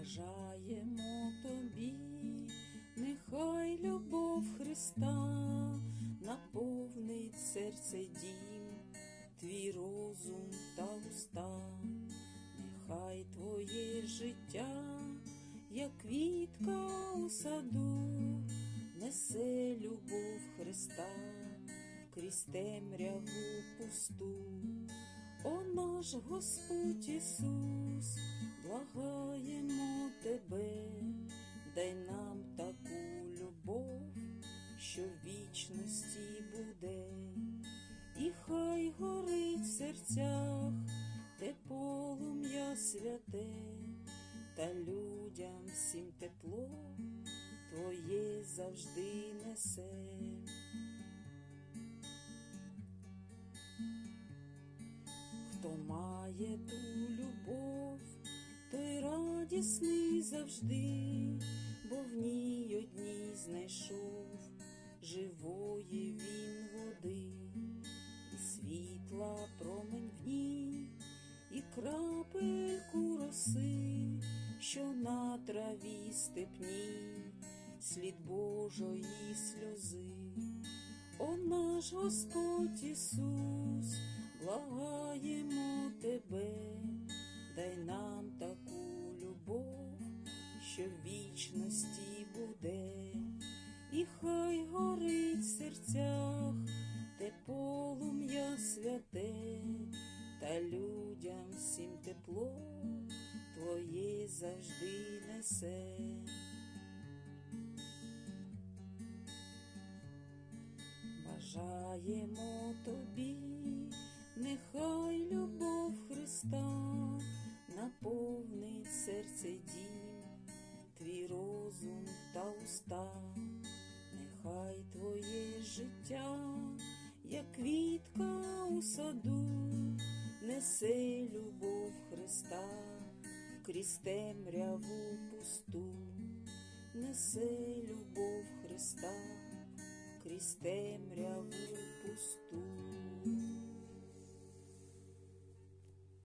Бажаємо тобі, нехай любов Христа наповнить серце дім, твій розум та уста, нехай твоє життя, як квітка у саду, несе любов Христа. Крізь темряву пусту. О наш Господь Ісус, благаємо що в вічності буде, і хай горить в серцях те полум'я святе, та людям всім тепло Твоє завжди несе. Хто має ту любов, той радісний завжди, бо в ній одній знайшов живої він води, і світла промень в ній, і крапельку роси, що на траві степній, слід Божої сльози. О наш Господь Ісус, благаємо Тебе, дай нам таку любов, що в вічності святе, та людям всім тепло Твоє завжди несе. Бажаємо тобі, нехай любов Христа наповнить серце дім, твій розум та уста, нехай твоє життя, як саду, несе любов Христа крізь темряву пусту, несе любов Христа крізь темряву пусту.